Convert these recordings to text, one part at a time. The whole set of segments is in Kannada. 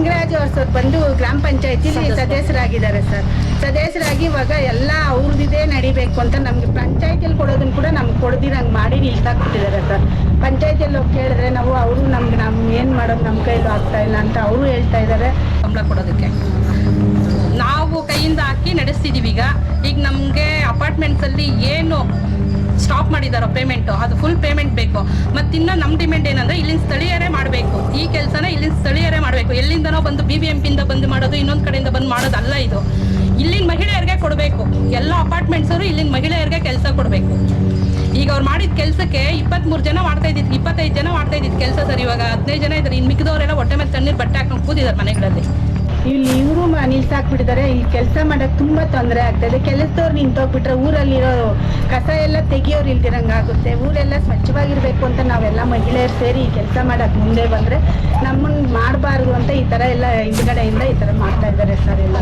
ಅವ್ರು ಬಂದು ಗ್ರಾಮ ಪಂಚಾಯತಿಲಿ ಸದಸ್ಯರಾಗಿದ್ದಾರೆ ಸರ್. ಸದಸ್ಯರಾಗಿ ಇವಾಗ ಎಲ್ಲ ಅವ್ರದ್ದಿದೆ ನಡಿಬೇಕು ಅಂತ ನಮ್ಗೆ ಪಂಚಾಯತಿಯಲ್ಲಿ ಕೊಡೋದನ್ನ ಕೂಡ ನಮ್ಗೆ ಕೊಡ್ದಿರಂಗೆ ಮಾಡಿ ನಿಲ್ಸಾಕ್ಬಿಟ್ಟಿದ್ದಾರೆ ಸರ್. ಪಂಚಾಯತಿಯಲ್ಲಿ ಹೋಗಿ ಕೇಳಿದ್ರೆ ನಾವು ಅವರು ನಮ್ಗೆ ನಮ್ ಏನು ಮಾಡೋದು ನಮ್ಮ ಕೈಲೂ ಆಗ್ತಾ ಇಲ್ಲ ಅಂತ ಅವರು ಹೇಳ್ತಾ ಇದ್ದಾರೆ ಸಂಬಳ ಕೊಡೋದಕ್ಕೆ. ನಾವು ಕೈಯಿಂದ ಹಾಕಿ ನಡೆಸ್ತಿದೀವಿ ಈಗ. ಈಗ ನಮಗೆ ಅಪಾರ್ಟ್ಮೆಂಟ್ಸಲ್ಲಿ ಏನು ಸ್ಟಾಪ್ ಮಾಡಿದಾರೋ ಪೇಮೆಂಟ್ ಅದು ಫುಲ್ ಪೇಮೆಂಟ್ ಬೇಕು. ಮತ್ತಿನ್ನು ನಮ್ಮ ಡಿಮ್ಯಾಂಡ್ ಏನಂದ್ರೆ ಇಲ್ಲಿನ ಸ್ಥಳೀಯರೇ ಮಾಡಬೇಕು. ಈ ಕೆಲಸನ ಇಲ್ಲಿನ ಸ್ಥಳೀಯರೇ ಮಾಡಬೇಕು. ಎಲ್ಲಿಂದನೋ ಬಂದು ಬಿ ಬಿ ಎಂ ಪಿಯಿಂದ ಬಂದು ಮಾಡೋದು, ಇನ್ನೊಂದು ಕಡೆಯಿಂದ ಬಂದು ಮಾಡೋದಲ್ಲ ಇದು. ಇಲ್ಲಿನ ಮಹಿಳೆಯರಿಗೆ ಕೊಡಬೇಕು. ಎಲ್ಲ ಅಪಾರ್ಟ್ಮೆಂಟ್ಸರು ಇಲ್ಲಿನ ಮಹಿಳೆಯರಿಗೆ ಕೆಲಸ ಕೊಡಬೇಕು. ಈಗ ಅವ್ರು ಮಾಡಿದ ಕೆಲಸಕ್ಕೆ ಇಪ್ಪತ್ಮೂರು ಜನ ಮಾಡ್ತಾ ಇದ್ದಿದ್ದು ಇಪ್ಪತ್ತೈದು ಜನ ಮಾಡ್ತಾ ಇದ್ದಿದ್ದು ಕೆಲಸ ಸರ್ ಇವಾಗ. ಹದಿನೈದು ಜನ ಇದ್ದಾರೆ. ಇನ್ನು ಮಿಕ್ಕಿದವರೆಲ್ಲ ಹೊಟ್ಟೆ ಮೇಲೆ ತಣ್ಣೀರು ಬಟ್ಟೆ ಹಾಕೊಂಡು ಕೂತಿದ್ದಾರೆ ಮನೆಗಳಲ್ಲಿ. ಇಲ್ಲಿ ಇವರು ನಿಲ್ಸಾಕ್ಬಿಟ್ಟಿದ್ದಾರೆ ಇಲ್ಲಿ ಕೆಲಸ ಮಾಡಕ್ ತುಂಬಾ ತೊಂದರೆ ಆಗ್ತದೆ ಕೆಲಸದವ್ರು ನಿಂತೋಗ್ಬಿಟ್ರೆ ಊರಲ್ಲಿರೋ ಕಸ ಎಲ್ಲ ತೆಗಿಯೋರು ಇಲ್ದಿರಂಗಾಗುತ್ತೆ ಊರೆಲ್ಲ ಸ್ವಚ್ಛವಾಗಿರ್ಬೇಕು ಅಂತ ನಾವೆಲ್ಲ ಮಹಿಳೆಯರು ಸೇರಿ ಈ ಕೆಲಸ ಮಾಡಕ್ ಮುಂದೆ ಬಂದ್ರೆ ನಮ್ಮನ್ನ ಮಾಡಬಾರ್ದು ಅಂತ ಈ ತರ ಎಲ್ಲ ಹಿಂದ್ಗಡೆಯಿಂದ ಈ ತರ ಮಾಡ್ತಾ ಇದ್ದಾರೆ ಸರ್ ಎಲ್ಲ.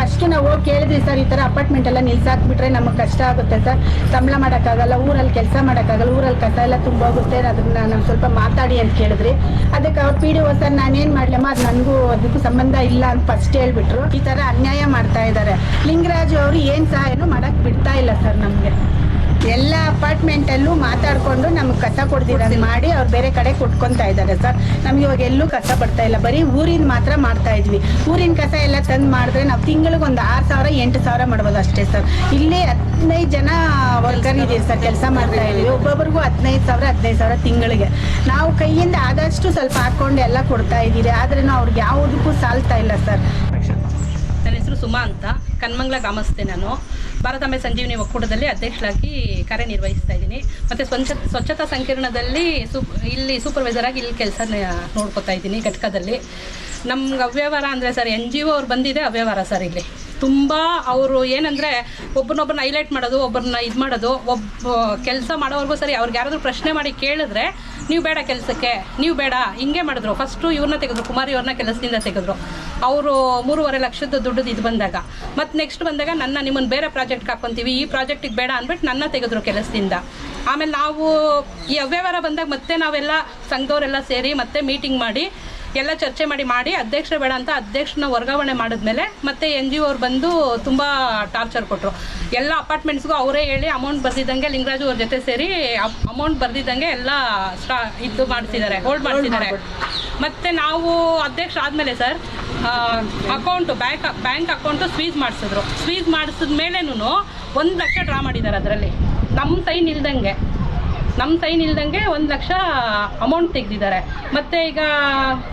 ಫಸ್ಟ್ ನಾವು ಹೋಗಿ ಕೇಳಿದ್ವಿ ಸರ್, ಈ ತರ ಅಪಾರ್ಟ್ಮೆಂಟ್ ಎಲ್ಲ ನಿಲ್ಸಾಕ್ಬಿಟ್ರೆ ನಮಗೆ ಕಷ್ಟ ಆಗುತ್ತೆ ಸರ್. ಸಂಬಳ ಮಾಡೋಕ್ಕಾಗಲ್ಲ, ಊರಲ್ಲಿ ಕೆಲಸ ಮಾಡೋಕ್ಕಾಗಲ್ಲ, ಊರಲ್ಲಿ ಕಸ ಎಲ್ಲ ತುಂಬೋಗುತ್ತೆ. ಅದನ್ನ ನಾವು ಸ್ವಲ್ಪ ಮಾತಾಡಿ ಅಂತ ಕೇಳಿದ್ರಿ. ಅದಕ್ಕೆ ಅವ್ರು ಪಿ ಡಿ ಓ ಸರ್ ನಾನೇನು ಮಾಡ್ಲಮ್ಮ ಅದು ನನಗೂ ಅದಕ್ಕೂ ಸಂಬಂಧ ಇಲ್ಲ ಅಂತ ಫಸ್ಟ್ ಹೇಳ್ಬಿಟ್ರು. ಈ ತರ ಅನ್ಯಾಯ ಮಾಡ್ತಾ ಇದ್ದಾರೆ ಲಿಂಗರಾಜು ಅವರು ಏನು ಸಹಾಯನೂ ಮಾಡಕ್ ಬಿಡ್ತಾ ಇಲ್ಲ ಸರ್ ನಮಗೆ. ಎಲ್ಲ ಅಪಾರ್ಟ್ಮೆಂಟಲ್ಲೂ ಮಾತಾಡಿಕೊಂಡು ನಮ್ಗೆ ಕಸ ಕೊಡ್ದಿರೋದು ಮಾಡಿ ಅವ್ರು ಬೇರೆ ಕಡೆ ಕೊಟ್ಕೊತಾ ಇದ್ದಾರೆ ಸರ್. ನಮ್ಗೆ ಇವಾಗ ಎಲ್ಲೂ ಕಸ ಬರ್ತಾ ಇಲ್ಲ. ಬರೀ ಊರಿಂದ ಮಾತ್ರ ಮಾಡ್ತಾ ಇದ್ವಿ. ಊರಿನ ಕಸ ಎಲ್ಲ ತಂದು ಮಾಡಿದ್ರೆ ನಾವು ತಿಂಗಳಿಗೆ ಒಂದು ಆರು ಸಾವಿರ ಎಂಟು ಸಾವಿರ ಮಾಡ್ಬೋದು ಅಷ್ಟೇ ಸರ್. ಇಲ್ಲಿ ಹದಿನೈದು ಜನ ವರ್ಕರ್ ಇದೀವಿ ಸರ್. ಕೆಲಸ ಮಾಡ್ತಾ ಇದೀವಿ ಒಬ್ಬೊಬ್ರಿಗೂ ಹದಿನೈದು ಸಾವಿರ ಹದಿನೈದು ಸಾವಿರ ತಿಂಗಳಿಗೆ. ನಾವು ಕೈಯಿಂದ ಆದಷ್ಟು ಸ್ವಲ್ಪ ಹಾಕೊಂಡು ಎಲ್ಲ ಕೊಡ್ತಾ ಇದ್ದೀರಿ. ಆದ್ರೂ ಅವ್ರಿಗೆ ಯಾವುದಕ್ಕೂ ಸಾಲ್ತಾ ಇಲ್ಲ ಸರ್. ನನ್ನ ಹೆಸರು ಸುಮಾ ಅಂತ. ಕನ್ಮಂಗ್ಲ ಗ್ರಾಮಸ್ಥೆ ನಾನು. ಭಾರತಾಂಬೆ ಸಂಜೀವಿನಿ ಒಕ್ಕೂಟದಲ್ಲಿ ಅಧ್ಯಕ್ಷರಾಗಿ ಕಾರ್ಯನಿರ್ವಹಿಸ್ತಾ ಇದ್ದೀನಿ. ಮತ್ತು ಸ್ವಚ್ಛ, ಸ್ವಚ್ಛತಾ ಸಂಕೀರ್ಣದಲ್ಲಿ ಸೂಪ್, ಇಲ್ಲಿ ಸೂಪರ್ವೈಸರ್ ಆಗಿ ಇಲ್ಲಿ ಕೆಲಸ ನೋಡ್ಕೊತಾ ಇದ್ದೀನಿ ಘಟಕದಲ್ಲಿ. ನಮ್ಗೆ ಅವ್ಯವಹಾರ ಅಂದರೆ ಸರ್, ಎನ್ ಜಿ ಒ ಅವ್ರು ಬಂದಿದೆ ಅವ್ಯವಹಾರ ಸರ್ ಇಲ್ಲಿ. ತುಂಬ ಅವರು ಏನಂದರೆ ಒಬ್ಬರನ್ನೊಬ್ಬರನ್ನ ಹೈಲೈಟ್ ಮಾಡೋದು ಒಬ್ಬರನ್ನ ಇದು ಮಾಡೋದು ಒಬ್ಬ ಕೆಲಸ ಮಾಡೋವರೆಗೂ ಸರಿ, ಅವ್ರಿಗೆ ಯಾರಾದರೂ ಪ್ರಶ್ನೆ ಮಾಡಿ ಕೇಳಿದ್ರೆ, ನೀವು ಬೇಡ ಕೆಲಸಕ್ಕೆ, ನೀವು ಬೇಡ, ಹಿಂಗೆ ಮಾಡಿದ್ರು. ಫಸ್ಟು ಇವ್ರನ್ನ ತೆಗೆದ್ರು, ಕುಮಾರಿ ಅವ್ರನ್ನ ಕೆಲಸದಿಂದ ತೆಗೆದ್ರು. ಅವರು ಮೂರುವರೆ ಲಕ್ಷದ ದುಡ್ಡು ಇದು ಬಂದಾಗ. ಮತ್ತು ನೆಕ್ಸ್ಟ್ ಬಂದಾಗ ನನ್ನ ನಿಮ್ಮನ್ನು ಬೇರೆ ಪ್ರಾಜೆಕ್ಟ್ ಹಾಕ್ಕೊಂತೀವಿ ಈ ಪ್ರಾಜೆಕ್ಟಿಗೆ ಬೇಡ ಅಂದ್ಬಿಟ್ಟು ನನ್ನ ತೆಗೆದ್ರು ಕೆಲಸದಿಂದ. ಆಮೇಲೆ ನಾವು ಈ ಅವ್ಯವಹಾರ ಬಂದಾಗ ಮತ್ತೆ ನಾವೆಲ್ಲ ಸಂಘದವರೆಲ್ಲ ಸೇರಿ ಮತ್ತೆ ಮೀಟಿಂಗ್ ಮಾಡಿ ಎಲ್ಲ ಚರ್ಚೆ ಮಾಡಿ ಮಾಡಿ ಅಧ್ಯಕ್ಷರೇ ಬೇಡ ಅಂತ ಅಧ್ಯಕ್ಷನ ವರ್ಗಾವಣೆ ಮಾಡಿದ್ಮೇಲೆ ಮತ್ತೆ ಎನ್ ಜಿ ಅವ್ರು ಬಂದು ತುಂಬ ಟಾರ್ಚರ್ ಕೊಟ್ಟರು ಎಲ್ಲ ಅಪಾರ್ಟ್ಮೆಂಟ್ಸ್ಗೂ ಅವರೇ ಹೇಳಿ ಅಮೌಂಟ್ ಬರ್ದಿದ್ದಂಗೆ ಲಿಂಗರಾಜು ಅವ್ರ ಜೊತೆ ಸೇರಿ ಅಮೌಂಟ್ ಬರ್ದಿದ್ದಂಗೆ ಎಲ್ಲ ಸ್ಟಾ ಇದು ಮಾಡ್ತಿದ್ದಾರೆ ಹೋಲ್ಡ್ ಮಾಡ್ತಿದ್ದಾರೆ ಮತ್ತೆ ನಾವು ಅಧ್ಯಕ್ಷ ಆದಮೇಲೆ sir account bank bank account ಸ್ವೀಸ್ ಮಾಡಿಸಿದ್ರು. ಸ್ವೀಸ್ ಮಾಡಿಸಿದ ಮೇಲೇನು ಒಂದು ಲಕ್ಷ ಡ್ರಾ ಮಾಡಿದ್ದಾರೆ ಅದರಲ್ಲಿ. ನಮ್ಮ ಸೈನ್ ಇಲ್ದಂಗೆ. ನಮ್ಮ ಸೈನ್ ಇಲ್ದಂಗೆ ಒಂದು ಲಕ್ಷ ಅಮೌಂಟ್ ತೆಗೆದಿದ್ದಾರೆ. ಮತ್ತು ಈಗ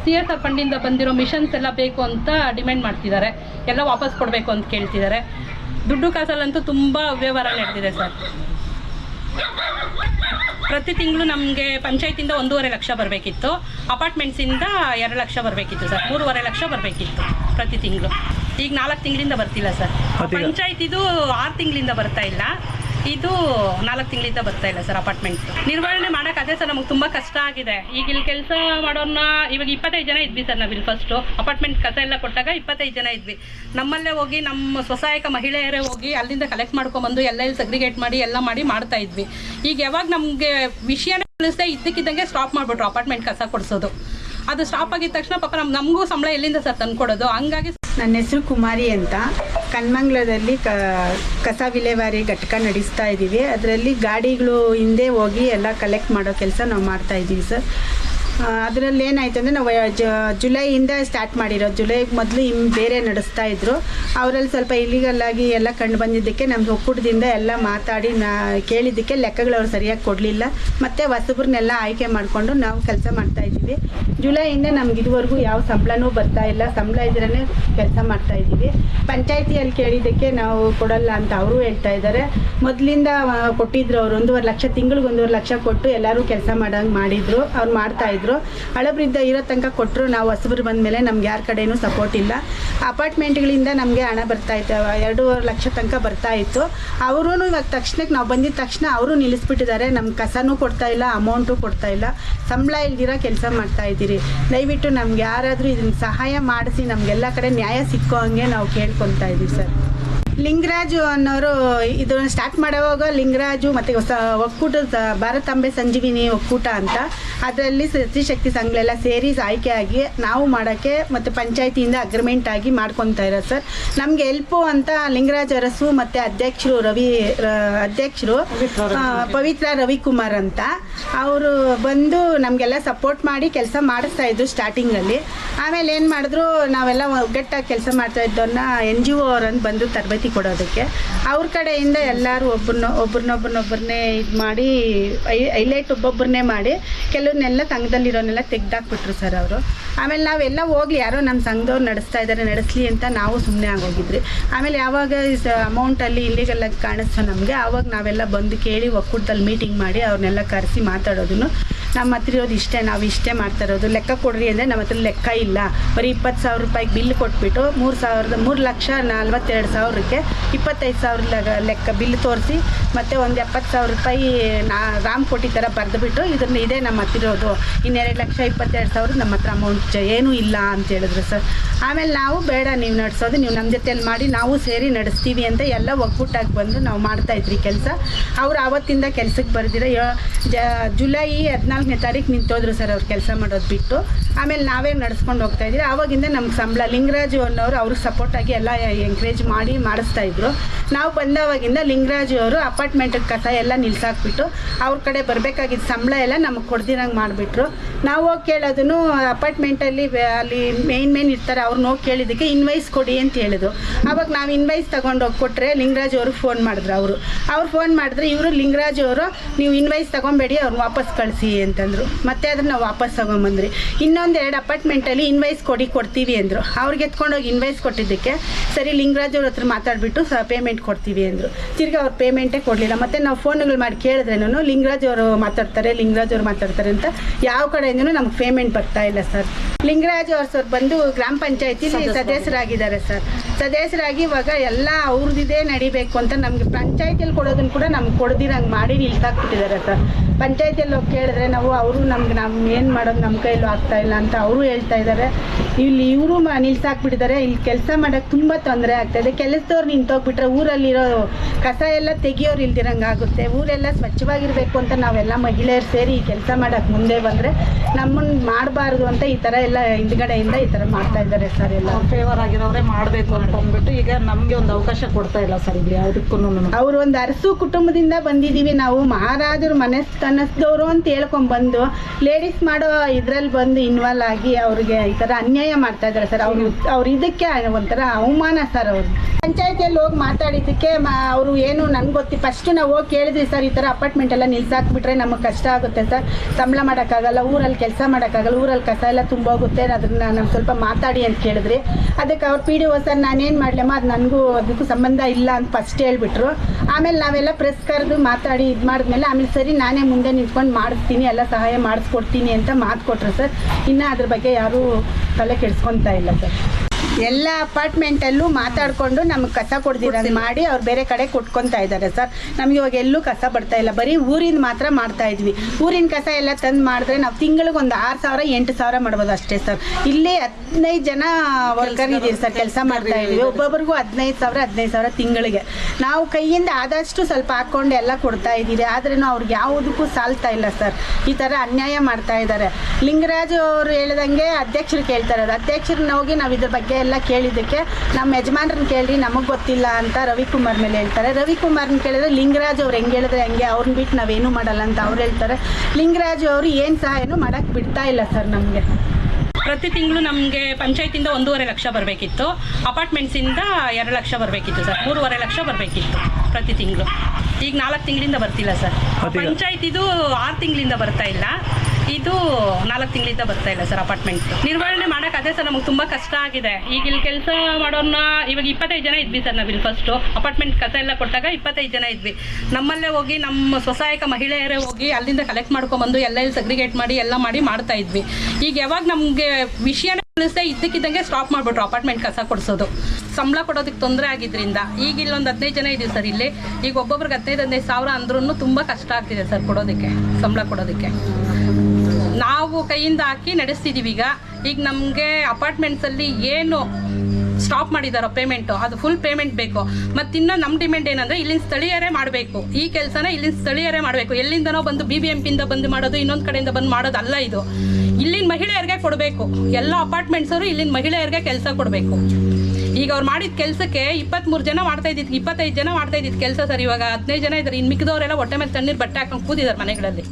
ಸಿ ಎಸ್ ಆರ್ ಫಂಡಿಂದ ಬಂದಿರೋ ಮಿಷನ್ಸ್ ಎಲ್ಲ ಬೇಕು ಅಂತ ಡಿಮ್ಯಾಂಡ್ ಮಾಡ್ತಿದ್ದಾರೆ. ಎಲ್ಲ ವಾಪಸ್ ಕೊಡಬೇಕು ಅಂತ ಕೇಳ್ತಿದ್ದಾರೆ. ದುಡ್ಡು ಕಾಸಲ್ಲಂತೂ ತುಂಬ ಅವ್ಯವಹಾರ ನಡೆದಿದೆ ಸರ್. ಪ್ರತಿ ತಿಂಗಳು ನಮಗೆ ಪಂಚಾಯತಿಂದ ಒಂದೂವರೆ ಲಕ್ಷ ಬರಬೇಕಿತ್ತು. ಅಪಾರ್ಟ್ಮೆಂಟ್ಸಿಂದ ಎರಡು ಲಕ್ಷ ಬರಬೇಕಿತ್ತು ಸರ್. ಮೂರುವರೆ ಲಕ್ಷ ಬರಬೇಕಿತ್ತು ಪ್ರತಿ ತಿಂಗಳು. ಈಗ ನಾಲ್ಕು ತಿಂಗಳಿಂದ ಬರ್ತಿಲ್ಲ ಸರ್? ಪಂಚಾಯತಿದು ಆರು ತಿಂಗಳಿಂದ ಬರ್ತಾ ಇಲ್ಲ. ಇದು ನಾಲ್ಕು ತಿಂಗಳಿಂದ ಬರ್ತಾ ಇಲ್ಲ ಸರ್ ಅಪಾರ್ಟ್ಮೆಂಟ್ ನಿರ್ವಹಣೆ ಮಾಡೋಕೆ ಅದೇ ಸರ್ ನಮಗೆ ತುಂಬ ಕಷ್ಟ ಆಗಿದೆ. ಈಗ ಇಲ್ಲಿ ಕೆಲಸ ಮಾಡೋರ್ನ ಇವಾಗ ಇಪ್ಪತ್ತೈದು ಜನ ಇದ್ವಿ ಸರ್ ನಾವಿಲ್ಲಿ ಫಸ್ಟು ಅಪಾರ್ಟ್ಮೆಂಟ್ ಕಸ ಎಲ್ಲ ಕೊಟ್ಟಾಗ ಇಪ್ಪತ್ತೈದು ಜನ ಇದ್ವಿ. ನಮ್ಮಲ್ಲೇ ಹೋಗಿ ನಮ್ಮ ಸ್ವಸಹಾಯಕ ಮಹಿಳೆಯರೇ ಹೋಗಿ ಅಲ್ಲಿಂದ ಕಲೆಕ್ಟ್ ಮಾಡ್ಕೊಂಬಂದು ಎಲ್ಲ ಇಲ್ಲಿ ಸಗ್ರಿಗೇಟ್ ಮಾಡಿ ಎಲ್ಲ ಮಾಡಿ ಮಾಡ್ತಾ ಇದ್ವಿ. ಈಗ ಯಾವಾಗ ನಮಗೆ ವಿಷಯನೇ ತಿಳಿಸ್ದೆ ಇದ್ದಕ್ಕಿದ್ದಂಗೆ ಸ್ಟಾಪ್ ಮಾಡಿಬಿಟ್ರು ಅಪಾರ್ಟ್ಮೆಂಟ್ ಕಸ ಕೊಡಿಸೋದು. ಅದು ಸ್ಟಾಪ್ ಆಗಿದ ತಕ್ಷಣ ಪಾಪ ನಮ್ ನಮಗೂ ಸಂಬಳ ಎಲ್ಲಿಂದ ಸರ್ ತಂದ್ಕೊಡೋದು? ಹಂಗಾಗಿ ನನ್ನ ಹೆಸರು ಕುಮಾರಿ ಅಂತ. ಕನ್ಮಂಗ್ಲದಲ್ಲಿ ಕ, ಕಸ ವಿಲೇವಾರಿ ಘಟಕ ನಡೆಸ್ತಾ ಇದ್ದೀವಿ ಅದರಲ್ಲಿ ಗಾಡಿಗಳು ಹಿಂದೆ ಹೋಗಿ ಎಲ್ಲ ಕಲೆಕ್ಟ್ ಮಾಡೋ ಕೆಲಸ ನಾವು ಮಾಡ್ತಾ ಇದ್ದೀವಿ ಸರ್. ಅದರಲ್ಲಿ ಏನಾಯ್ತು ಅಂದರೆ ನಾವು ಜುಲೈಯಿಂದ ಸ್ಟಾರ್ಟ್ ಮಾಡಿರೋ ಜುಲೈ ಮೊದಲು ಇಮ್ ಬೇರೆ ನಡೆಸ್ತಾ ಇದ್ರು. ಅವರಲ್ಲಿ ಸ್ವಲ್ಪ ಇಲಿಗಲ್ ಆಗಿ ಎಲ್ಲ ಕಂಡು ಬಂದಿದ್ದಕ್ಕೆ ನಮ್ಮ ಒಕ್ಕೂಟದಿಂದ ಎಲ್ಲ ಮಾತಾಡಿ ನಾ, ಕೇಳಿದ್ದಕ್ಕೆ ಲೆಕ್ಕಗಳು ಅವ್ರು ಸರಿಯಾಗಿ ಕೊಡಲಿಲ್ಲ. ಮತ್ತು ಹೊಸಬ್ರನ್ನೆಲ್ಲ ಆಯ್ಕೆ ಮಾಡಿಕೊಂಡು ನಾವು ಕೆಲಸ ಮಾಡ್ತಾ ಇದ್ದೀವಿ. ಜುಲೈಯಿಂದ ನಮ್ಗೆ ಇದುವರೆಗೂ ಯಾವ ಸಂಬಳನೂ ಬರ್ತಾ ಇಲ್ಲ. ಸಂಬಳ ಇದ್ರೇ ಕೆಲಸ ಮಾಡ್ತಾ ಇದ್ದೀವಿ. ಪಂಚಾಯತಿಯಲ್ಲಿ ಕೇಳಿದ್ದಕ್ಕೆ ನಾವು ಕೊಡಲ್ಲ ಅಂತ ಅವರು ಹೇಳ್ತಾ ಇದ್ದಾರೆ. ಮೊದಲಿಂದ ಕೊಟ್ಟಿದ್ರು ಅವರು ಒಂದೂವರೆ ಲಕ್ಷ, ತಿಂಗಳಿಗೆ ಒಂದೂವರೆ ಲಕ್ಷ ಕೊಟ್ಟು ಎಲ್ಲರೂ ಕೆಲಸ ಮಾಡೋಂಗೆ ಮಾಡಿದ್ರು. ಅವ್ರು ಮಾಡ್ತಾ ಇದ್ರು ಹಳಬರಿದ್ದ ಇರೋ ತನಕ ಕೊಟ್ಟರು ನಾವು ಹೊಸಬ್ರು ಬಂದಮೇಲೆ ನಮ್ಗೆ ಯಾರ ಕಡೆಯೂ ಸಪೋರ್ಟ್ ಇಲ್ಲ. ಅಪಾರ್ಟ್ಮೆಂಟ್ಗಳಿಂದ ನಮಗೆ ಹಣ ಬರ್ತಾ ಇತ್ತು. ಎರಡೂವರೆ ಲಕ್ಷ ತನಕ ಬರ್ತಾ ಇತ್ತು. ಅವರು ಇವಾಗ ತಕ್ಷಣಕ್ಕೆ ನಾವು ಬಂದಿದ್ದ ತಕ್ಷಣ ಅವರು ನಿಲ್ಲಿಸ್ಬಿಟ್ಟಿದ್ದಾರೆ. ನಮ್ಗೆ ಕಸನೂ ಕೊಡ್ತಾ ಇಲ್ಲ ಅಮೌಂಟು ಕೊಡ್ತಾ ಇಲ್ಲ. ಸಂಬಳ ಇಲ್ದಿರೋ ಕೆಲಸ ಮಾಡ್ತಾ ಇದ್ದೀರಿ. ದಯವಿಟ್ಟು ನಮ್ಗೆ ಯಾರಾದರೂ ಇದನ್ನ ಸಹಾಯ ಮಾಡಿಸಿ ನಮಗೆಲ್ಲ ಕಡೆ ನ್ಯಾಯ ಸಿಕ್ಕೋ ಹಂಗೆ ನಾವು ಕೇಳ್ಕೊತಾ ಇದ್ದೀವಿ ಸರ್. ಲಿಂಗರಾಜು ಅನ್ನೋರು ಇದು ಸ್ಟಾರ್ಟ್ ಮಾಡುವಾಗ ಲಿಂಗರಾಜು ಮತ್ತು ಹೊಸ ಒಕ್ಕೂಟದ ಭಾರತಾಂಬೆ ಸಂಜೀವಿನಿ ಒಕ್ಕೂಟ ಅಂತ. ಅದರಲ್ಲಿ ಸ್ತ್ರೀಶಕ್ತಿ ಸಂಘಗಳೆಲ್ಲ ಸೇರಿ ಆಯ್ಕೆಯಾಗಿ ನಾವು ಮಾಡೋಕ್ಕೆ ಮತ್ತು ಪಂಚಾಯತಿಯಿಂದ ಅಗ್ರಿಮೆಂಟ್ ಆಗಿ ಮಾಡ್ಕೊತಾ ಇರೋದು ಸರ್. ನಮಗೆ ಹೆಲ್ಪು ಅಂತ ಲಿಂಗರಾಜ್ ಅರಸು ಮತ್ತು ಅಧ್ಯಕ್ಷರು ರವಿ ಅಧ್ಯಕ್ಷರು ಪವಿತ್ರ ರವಿಕುಮಾರ್ ಅಂತ. ಅವರು ಬಂದು ನಮಗೆಲ್ಲ ಸಪೋರ್ಟ್ ಮಾಡಿ ಕೆಲಸ ಮಾಡಿಸ್ತಾ ಇದ್ರು ಸ್ಟಾರ್ಟಿಂಗಲ್ಲಿ ಆಮೇಲೆ ಏನು ಮಾಡಿದ್ರು ನಾವೆಲ್ಲ ಒಗ್ಗಟ್ಟಾಗಿ ಕೆಲಸ ಮಾಡ್ತಾ ಇದ್ದವನ್ನ ಎನ್ ಜಿ ಒ ಅವರನ್ನು ಬಂದು ತರಬೇತಿ ಕೊಡೋದಕ್ಕೆ. ಅವ್ರ ಕಡೆಯಿಂದ ಎಲ್ಲರೂ ಒಬ್ಬರನ್ನ ಒಬ್ಬರನ್ನೊಬ್ಬರನ್ನೊಬ್ಬರನ್ನೇ ಇದು ಮಾಡಿ ಹೈಲೈಟ್ ಒಬ್ಬೊಬ್ಬರನ್ನೇ ಮಾಡಿ ಕೆಲವ್ರನ್ನೆಲ್ಲ ಸಂಘದಲ್ಲಿರೋನೆಲ್ಲ ತೆಗ್ದಾಕ್ಬಿಟ್ರು ಸರ್ ಅವರು. ಆಮೇಲೆ ನಾವೆಲ್ಲ ಹೋಗ್ಲಿ, ಯಾರೋ ನಮ್ಮ ಸಂಘದವ್ರು ನಡೆಸ್ತಾ ಇದ್ದಾರೆ ನಡೆಸಲಿ ಅಂತ ನಾವು ಸುಮ್ಮನೆ ಆಗೋಗಿದ್ರಿ ಆಮೇಲೆ ಯಾವಾಗ ಅಮೌಂಟಲ್ಲಿ ಇಲ್ಲಿಗೆಲ್ಲ ಕಾಣಿಸ್ತು ನಮಗೆ ಆವಾಗ ನಾವೆಲ್ಲ ಬಂದು ಕೇಳಿ ಒಕ್ಕೂಟದಲ್ಲಿ ಮೀಟಿಂಗ್ ಮಾಡಿ ಅವ್ರನ್ನೆಲ್ಲ ಕರೆಸಿ ಮಾತಾಡೋದನ್ನು. ನಮ್ಮ ಹತ್ರ ಇರೋದು ಇಷ್ಟೇ, ನಾವು ಇಷ್ಟೇ ಮಾಡ್ತಾ ಇರೋದು. ಲೆಕ್ಕ ಕೊಡ್ರಿ ಅಂದರೆ ನಮ್ಮ ಹತ್ರ ಲೆಕ್ಕ ಇಲ್ಲ. ಬರೀ ಇಪ್ಪತ್ತು ಸಾವಿರ ರೂಪಾಯಿಗೆ ಬಿಲ್ ಕೊಟ್ಬಿಟ್ಟು ಮೂರು ಸಾವಿರದ, ಮೂರು ಲಕ್ಷ ನಲ್ವತ್ತೆರಡು ಸಾವಿರಕ್ಕೆ ಇಪ್ಪತ್ತೈದು ಸಾವಿರ ಲೆಕ್ಕ ಬಿಲ್ ತೋರಿಸಿ ಮತ್ತು ಒಂದು ಎಪ್ಪತ್ತು ಸಾವಿರ ರೂಪಾಯಿ ನಾ, ರಾಮ್ ಕೋಟಿ ಥರ ಬರೆದುಬಿಟ್ಟು ಇದನ್ನ ಇದೇ ನಮ್ಮ ಹತ್ರ ಇರೋದು. ಇನ್ನೆರಡು ಲಕ್ಷ ಇಪ್ಪತ್ತೆರಡು ಸಾವಿರ ನಮ್ಮ ಹತ್ರ ಅಮೌಂಟ್ ಏನೂ ಇಲ್ಲ ಅಂತ ಹೇಳಿದ್ರು ಸರ್. ಆಮೇಲೆ ನಾವು ಬೇಡ, ನೀವು ನಡೆಸೋದು, ನೀವು ನಮ್ಮ ಜೊತೆಯಲ್ಲಿ ಮಾಡಿ, ನಾವು ಸೇರಿ ನಡೆಸ್ತೀವಿ ಅಂತ ಎಲ್ಲ ಒಗ್ಗೂಟಾಗಿ ಬಂದು ನಾವು ಮಾಡ್ತಾಯಿದ್ರಿ ಕೆಲಸ. ಅವ್ರು ಆವತ್ತಿಂದ ಕೆಲಸಕ್ಕೆ ಬರೆದಿರೋ ಜುಲೈ ಹದಿನಾಲ್ಕನೇ ತಾರೀಕು ನಿಂತೋದ್ರು ಸರ್ ಅವ್ರು ಕೆಲಸ ಮಾಡೋದು ಬಿಟ್ಟು. ಆಮೇಲೆ ನಾವೇ ನಡೆಸ್ಕೊಂಡು ಹೋಗ್ತಾ ಇದ್ವಿ ಆವಾಗಿಂದ ನಮ್ಗೆ ಸಂಬಳ, ಲಿಂಗರಾಜು ಅನ್ನೋರು ಅವ್ರಿಗೆ ಸಪೋರ್ಟಾಗಿ ಎಲ್ಲ ಎಂಕರೇಜ್ ಮಾಡಿ ಮಾಡಿಸ್ತಾ ಇದ್ರು. ನಾವು ಬಂದವಾಗಿಂದ ಲಿಂಗರಾಜು ಅವರು ಅಪಾರ್ಟ್ಮೆಂಟ್ ಕಸ ಎಲ್ಲ ನಿಲ್ಸಾಕ್ಬಿಟ್ಟು ಅವ್ರ ಕಡೆ ಬರಬೇಕಾಗಿದ್ದ ಸಂಬಳ ಎಲ್ಲ ನಮಗೆ ಕೊಡ್ದಿರಂಗೆ ಮಾಡಿಬಿಟ್ರು. ನಾವು ಹೋಗಿ ಕೇಳೋದನ್ನು ಅಪಾರ್ಟ್ಮೆಂಟಲ್ಲಿ ಅಲ್ಲಿ ಮೇನ್ ಮೇನ್ ಇರ್ತಾರೆ ಅವ್ರನ್ನ ಹೋಗಿ ಕೇಳಿದ್ದಕ್ಕೆ ಇನ್ವೈಸ್ ಕೊಡಿ ಅಂತ ಹೇಳಿದ್ರು. ಅವಾಗ ನಾವು ಇನ್ವೈಸ್ ತಗೊಂಡೋಗಿ ಕೊಟ್ಟರೆ ಲಿಂಗರಾಜ್ ಅವರು ಫೋನ್ ಮಾಡಿದ್ರು ಅವರು. ಅವ್ರು ಫೋನ್ ಮಾಡಿದ್ರೆ ಇವರು ಲಿಂಗರಾಜ್ ಅವರು, ನೀವು ಇನ್ವೈಸ್ ತಗೊಂಬೇಡಿ ಅವ್ರನ್ನ ವಾಪಸ್ ಕಳಿಸಿ ಅಂತಂದರು. ಮತ್ತೆ ಅದನ್ನ ನಾವು ವಾಪಸ್ ತಗೊಂಬಂದ್ರಿ. ಇನ್ನೊಂದು ಎರಡು ಅಪಾರ್ಟ್ಮೆಂಟಲ್ಲಿ ಇನ್ವೈಸ್ ಕೊಡಿ ಕೊಡ್ತೀವಿ ಅಂದರು. ಅವ್ರಿಗೆ ಎತ್ಕೊಂಡೋಗಿ ಇನ್ವೈಸ್ ಕೊಟ್ಟಿದ್ದಕ್ಕೆ ಸರಿ, ಲಿಂಗರಾಜ್ ಅವ್ರ ಹತ್ರ ಮಾತಾಡಿಬಿಟ್ಟು ಸ ಪೇಮೆಂಟ್ ಕೊಡ್ತೀವಿ ಅಂದರು. ತಿರ್ಗಿ ಅವ್ರು ಪೇಮೆಂಟೇ ಕೊಡಲಿಲ್ಲ. ಮತ್ತು ನಾವು ಫೋನ್ಗಳು ಮಾಡಿ ಕೇಳಿದ್ರೇನು ಲಿಂಗರಾಜ್ ಅವರು ಮಾತಾಡ್ತಾರೆ, ಲಿಂಗರಾಜ್ ಅವ್ರು ಮಾತಾಡ್ತಾರೆ ಅಂತ ಯಾವ ಕಡೆಯಿಂದನೂ ನಮ್ಗೆ ಪೇಮೆಂಟ್ ಬರ್ತಾ ಇಲ್ಲ ಸರ್. ಲಿಂಗರಾಜ್ ಅವ್ರ ಸರ್ ಬಂದು ಗ್ರಾಮ ಪಂಚಾಯತಿ ಸದಸ್ಯರಾಗಿದ್ದಾರೆ ಸರ್. ಸದಸ್ಯರಾಗಿ ಇವಾಗ ಎಲ್ಲ ಅವ್ರದ್ದಿದೆ ನಡಿಬೇಕು ಅಂತ ನಮಗೆ ಪಂಚಾಯತಿಯಲ್ಲಿ ಕೊಡೋದನ್ನು ಕೂಡ ನಮ್ಗೆ ಕೊಡ್ದಿರಂಗೆ ಮಾಡಿ ನಿಲ್ಸಾಕ್ಬಿಟ್ಟಿದ್ದಾರೆ ಸರ್. ಪಂಚಾಯತಿಯಲ್ಲಿ ಹೋಗಿ ಕೇಳಿದ್ರೆ ನಾವು ಅವರು ನಮ್ಗೆ ನಮ್ಮ ಏನು ಮಾಡೋದು ನಮ್ಮ ಕೈಲೂ ಆಗ್ತಾ ಇಲ್ಲ ಅಂತ ಅವರು ಹೇಳ್ತಾ ಇದ್ದಾರೆ. ಇಲ್ಲಿ ಇವರು ನಿಲ್ಸಾಕ್ಬಿಟ್ಟಿದ್ದಾರೆ. ಇಲ್ಲಿ ಕೆಲಸ ಮಾಡೋಕ್ಕೆ ತುಂಬ ತೊಂದರೆ ಆಗ್ತಾಯಿದೆ ಕೆಲಸದವ್ರು ನಿಂತೋಗ್ಬಿಟ್ರೆ ಊರಲ್ಲಿರೋ ಕಸ ಎಲ್ಲ ತೆಗಿಯೋರು ಇಲ್ದಿರಂಗೆ ಆಗುತ್ತೆ. ಊರೆಲ್ಲ ಸ್ವಚ್ಛವಾಗಿರಬೇಕು ಅಂತ ನಾವೆಲ್ಲ ಮಹಿಳೆಯರು ಸೇರಿ ಈ ಕೆಲಸ ಮಾಡೋಕ್ಕೆ ಮುಂದೆ ಬಂದರೆ ನಮ್ಮನ್ನು ಮಾಡಬಾರ್ದು ಅಂತ ಈ ಥರ ಎಲ್ಲ ಹಿಂದ್ಗಡೆಯಿಂದ ಈ ಥರ ಮಾಡ್ತಾ ಇದ್ದಾರೆ ಸರ್ ಎಲ್ಲ. ಫೇವರ್ ಆಗಿರೋರೇ ಮಾಡಬೇಕು ಅಂತ ಅಂದ್ಬಿಟ್ಟು ಈಗ ನಮಗೆ ಒಂದು ಅವಕಾಶ ಕೊಡ್ತಾ ಇಲ್ಲ ಸರ್ ಇಲ್ಲಿ ಯಾವುದಕ್ಕೂ ಅವರು ಒಂದು ಅರಸು ಕುಟುಂಬದಿಂದ ಬಂದಿದ್ದೀವಿ ನಾವು ಮಹಾರಾಜರು ಮನಸ್ಸನ್ನಸ್ದವರು ಅಂತ ಹೇಳ್ಕೊಂಡ್ ಬಂದು ಲೇಡೀಸ್ ಮಾಡೋ ಇದ್ರಲ್ಲಿ ಬಂದು ಇನ್ವಾಲ್ವ್ ಆಗಿ ಅವ್ರಿಗೆ ಈ ಥರ ಅನ್ಯಾಯ ಮಾಡ್ತಾ ಇದ್ದಾರೆ ಸರ್. ಅವರು ಅವ್ರು ಇದಕ್ಕೆ ಒಂಥರ ಅವಮಾನ ಸರ್ ಅವರು. ಪಂಚಾಯತಿಯಲ್ಲಿ ಹೋಗಿ ಮಾತಾಡಿದ್ದಕ್ಕೆ ಅವರು ಏನು ನನ್ಗೆ ಗೊತ್ತಿ ಫಸ್ಟು ನಾವು ಹೋಗಿ ಕೇಳಿದ್ವಿ ಸರ್ ಈ ಥರ ಅಪಾರ್ಟ್ಮೆಂಟ್ ಎಲ್ಲ ನಿಲ್ಸಾಕ್ಬಿಟ್ರೆ ನಮಗೆ ಕಷ್ಟ ಆಗುತ್ತೆ ಸರ್. ಸಂಬಳ ಮಾಡೋಕ್ಕಾಗಲ್ಲ ಊರಲ್ಲಿ ಕೆಲಸ ಮಾಡೋಕ್ಕಾಗಲ್ಲ ಊರಲ್ಲಿ ಕಸ ಎಲ್ಲ ತುಂಬೋಗುತ್ತೆ ಅದನ್ನ ನಾವು ಸ್ವಲ್ಪ ಮಾತಾಡಿ ಅಂತ ಕೇಳಿದ್ರಿ. ಅದಕ್ಕೆ ಅವ್ರು ಪಿ ಡಿ ಒ ಸರ್ ನಾನೇನು ಮಾಡಲಮ್ಮ ಅದು ನನಗೂ ಅದಕ್ಕೂ ಸಂಬಂಧ ಇಲ್ಲ ಅಂತ ಫಸ್ಟ್ ಹೇಳ್ಬಿಟ್ರು. ಆಮೇಲೆ ನಾವೆಲ್ಲ ಪ್ರೆಸ್ ಕರೆದು ಮಾತಾಡಿ ಇದು ಮಾಡಿದ್ಮೇಲೆ ಆಮೇಲೆ ಸರಿ ನಾನೇ ಮುಂದೆ ನಿಂತ್ಕೊಂಡು ಮಾಡಿಸ್ತೀನಿ, ಎಲ್ಲ ಸಹಾಯ ಮಾಡಿಸ್ಕೊಡ್ತೀನಿ ಅಂತ ಮಾತು ಕೊಟ್ಟರು ಸರ್. ಇನ್ನೂ ಅದ್ರ ಬಗ್ಗೆ ಯಾರೂ ತಲೆ ಕೆಡ್ಸ್ಕೊತಾ ಇಲ್ಲ ಸರ್. ಎಲ್ಲ ಅಪಾರ್ಟ್ಮೆಂಟಲ್ಲೂ ಮಾತಾಡಿಕೊಂಡು ನಮ್ಗೆ ಕಸ ಕೊಡ್ದಿರಂಗೆ ಮಾಡಿ ಅವ್ರು ಬೇರೆ ಕಡೆ ಕೊಟ್ಕೊತಾ ಇದ್ದಾರೆ ಸರ್. ನಮ್ಗೆ ಇವಾಗ ಎಲ್ಲೂ ಕಸ ಬರ್ತಾ ಇಲ್ಲ. ಬರೀ ಊರಿಂದ ಮಾತ್ರ ಮಾಡ್ತಾ ಇದ್ವಿ. ಊರಿನ ಕಸ ಎಲ್ಲ ತಂದು ಮಾಡಿದ್ರೆ ನಾವು ತಿಂಗಳಿಗೆ ಒಂದು ಆರು ಸಾವಿರ ಎಂಟು ಸಾವಿರ ಮಾಡ್ಬೋದು ಅಷ್ಟೇ ಸರ್. ಇಲ್ಲಿ ಹದಿನೈದು ಜನ ವರ್ಕರ್ ಇದ್ದೀವಿ ಸರ್. ಕೆಲಸ ಮಾಡ್ತಾ ಇದ್ದೀವಿ. ಒಬ್ಬೊಬ್ರಿಗೂ ಹದಿನೈದು ಸಾವಿರ ಹದಿನೈದು ಸಾವಿರ ತಿಂಗಳಿಗೆ. ನಾವು ಕೈಯಿಂದ ಆದಷ್ಟು ಸ್ವಲ್ಪ ಹಾಕ್ಕೊಂಡು ಎಲ್ಲ ಕೊಡ್ತಾ ಇದ್ದೀವಿ. ಆದ್ರೂ ಅವ್ರಿಗೆ ಯಾವುದಕ್ಕೂ ಸಾಲ್ತಾ ಇಲ್ಲ ಸರ್. ಈ ಥರ ಅನ್ಯಾಯ ಮಾಡ್ತಾ ಇದ್ದಾರೆ ಲಿಂಗರಾಜು ಅವರು ಹೇಳ್ದಂಗೆ ಅಧ್ಯಕ್ಷರು ಕೇಳ್ತಾರೆ ಇರೋದು. ಅಧ್ಯಕ್ಷರನ್ನ ಹೋಗಿ ನಾವು ಇದ್ರ ಬಗ್ಗೆ ಎಲ್ಲ ಕೇಳಿದ್ದಕ್ಕೆ ನಮ್ಮ ಯಜಮಾನ್ರನ್ನ ಕೇಳಿ ನಮಗೆ ಗೊತ್ತಿಲ್ಲ ಅಂತ ರವಿಕುಮಾರ್ ಮೇಲೆ ಹೇಳ್ತಾರೆ. ರವಿಕುಮಾರ್ನ ಕೇಳಿದ್ರೆ ಲಿಂಗರಾಜ್ ಅವ್ರು ಹೆಂಗೆ ಹೇಳಿದ್ರೆ ಹಂಗೆ ಅವ್ರನ್ನ ಬಿಟ್ಟು ನಾವೇನು ಮಾಡಲ್ಲ ಅಂತ ಅವ್ರು ಹೇಳ್ತಾರೆ. ಲಿಂಗರಾಜ್ ಅವರು ಏನು ಸಹಾಯನೂ ಮಾಡೋಕ್ಕೆ ಬಿಡ್ತಾ ಇಲ್ಲ ಸರ್ ನಮಗೆ. ಪ್ರತಿ ತಿಂಗಳು ನಮಗೆ ಪಂಚಾಯತಿಂದ ಒಂದೂವರೆ ಲಕ್ಷ ಬರಬೇಕಿತ್ತು. ಅಪಾರ್ಟ್ಮೆಂಟ್ಸಿಂದ ಎರಡು ಲಕ್ಷ ಬರಬೇಕಿತ್ತು ಸರ್. ಮೂರುವರೆ ಲಕ್ಷ ಬರಬೇಕಿತ್ತು ಪ್ರತಿ ತಿಂಗಳು. ಈಗ ನಾಲ್ಕು ತಿಂಗಳಿಂದ ಬರ್ತಿಲ್ಲ ಸರ್. ಪಂಚಾಯತಿದು ಆರು ತಿಂಗಳಿಂದ ಬರ್ತಾ ಇಲ್ಲ. ಇದು ನಾಲ್ಕು ತಿಂಗಳಿಂದ ಬರ್ತಾ ಇಲ್ಲ ಸರ್ ಅಪಾರ್ಟ್ಮೆಂಟ್ ನಿರ್ವಹಣೆ ಮಾಡಕ್ಕೆ ಅದೇ ಸರ್ ನಮಗೆ ತುಂಬ ಕಷ್ಟ ಆಗಿದೆ. ಈಗ ಇಲ್ಲಿ ಕೆಲಸ ಮಾಡೋನ್ನ ಇವಾಗ ಇಪ್ಪತ್ತೈದು ಜನ ಇದ್ವಿ ಸರ್ ನಾವಿಲ್ಲಿ ಫಸ್ಟು ಅಪಾರ್ಟ್ಮೆಂಟ್ ಕಸ ಎಲ್ಲ ಕೊಟ್ಟಾಗ ಇಪ್ಪತ್ತೈದು ಜನ ಇದ್ವಿ. ನಮ್ಮಲ್ಲೇ ಹೋಗಿ ನಮ್ಮ ಸ್ವಸಹಾಯಕ ಮಹಿಳೆಯರೇ ಹೋಗಿ ಅಲ್ಲಿಂದ ಕಲೆಕ್ಟ್ ಮಾಡ್ಕೊಂಡ್ಬಂದು ಎಲ್ಲ ಇಲ್ಲಿ ಸಗ್ರಿಗೇಟ್ ಮಾಡಿ, ಎಲ್ಲ ಮಾಡಿ ಮಾಡ್ತಾ ಇದ್ವಿ. ಈಗ ಯಾವಾಗ ನಮಗೆ ವಿಷಯನೇ ತಿಳಿಸ್ದೆ ಇದ್ದಕ್ಕಿದ್ದಂಗೆ ಸ್ಟಾಪ್ ಮಾಡಿಬಿಟ್ರು ಅಪಾರ್ಟ್ಮೆಂಟ್ ಕಸ ಕೊಡಿಸೋದು. ಸಂಬಳ ಕೊಡೋದಕ್ಕೆ ತೊಂದರೆ ಆಗಿದ್ರಿಂದ. ಈಗ ಇಲ್ಲೊಂದು ಹದಿನೈದು ಜನ ಇದೀವಿ ಸರ್ ಇಲ್ಲಿ. ಈಗ ಒಬ್ಬೊಬ್ರಿಗೆ ಹದಿನೈದು ಹದಿನೈದು ಸಾವಿರ ಅಂದ್ರೂ ತುಂಬ ಕಷ್ಟ ಆಗ್ತಿದೆ ಸರ್ ಕೊಡೋದಕ್ಕೆ, ಸಂಬಳ ಕೊಡೋದಕ್ಕೆ. ನಾವು ಕೈಯಿಂದ ಹಾಕಿ ನಡೆಸ್ತಿದ್ದೀವಿ ಈಗ. ಈಗ ನಮಗೆ ಅಪಾರ್ಟ್ಮೆಂಟ್ಸಲ್ಲಿ ಏನು ಸ್ಟಾಪ್ ಮಾಡಿದಾರೋ ಪೇಮೆಂಟು ಅದು ಫುಲ್ ಪೇಮೆಂಟ್ ಬೇಕು. ಮತ್ತು ಇನ್ನೂ ನಮ್ಮ ಡಿಮ್ಯಾಂಡ್ ಏನಂದರೆ ಇಲ್ಲಿನ ಸ್ಥಳೀಯರೇ ಮಾಡಬೇಕು. ಈ ಕೆಲಸನ ಇಲ್ಲಿನ ಸ್ಥಳೀಯರೇ ಮಾಡಬೇಕು. ಎಲ್ಲಿಂದನೋ ಬಂದು ಬಿ ಬಿ ಎಂ ಪಿಂದ ಬಂದು ಮಾಡೋದು, ಇನ್ನೊಂದು ಕಡೆಯಿಂದ ಬಂದು ಮಾಡೋದು ಅಲ್ಲ ಇದು. ಇಲ್ಲಿನ ಮಹಿಳೆಯರಿಗೆ ಕೊಡಬೇಕು. ಎಲ್ಲ ಅಪಾರ್ಟ್ಮೆಂಟ್ಸವರು ಇಲ್ಲಿನ ಮಹಿಳೆಯರಿಗೆ ಕೆಲಸ ಕೊಡಬೇಕು. ಈಗ ಅವ್ರು ಮಾಡಿದ ಕೆಲಸಕ್ಕೆ ಇಪ್ಪತ್ತ್ಮೂರು ಜನ ಮಾಡ್ತಾ ಇದ್ದಿದ್ದು ಇಪ್ಪತ್ತೈದು ಜನ ಮಾಡ್ತಾ ಇದ್ದಿದ್ದು ಕೆಲಸ ಸರ್ ಇವಾಗ. ಹದಿನೈದು ಜನ ಇದ್ದಾರೆ ಇನ್ನು ಮಿಕ್ಕಿದವರೆಲ್ಲ ಹೊಟ್ಟೆ ಮೇಲೆ ತಣ್ಣೀರು ಬಟ್ಟೆ ಹಾಕೊಂಡು ಕೂತಿದ್ದಾರೆ ಮನೆಗಳಲ್ಲಿ.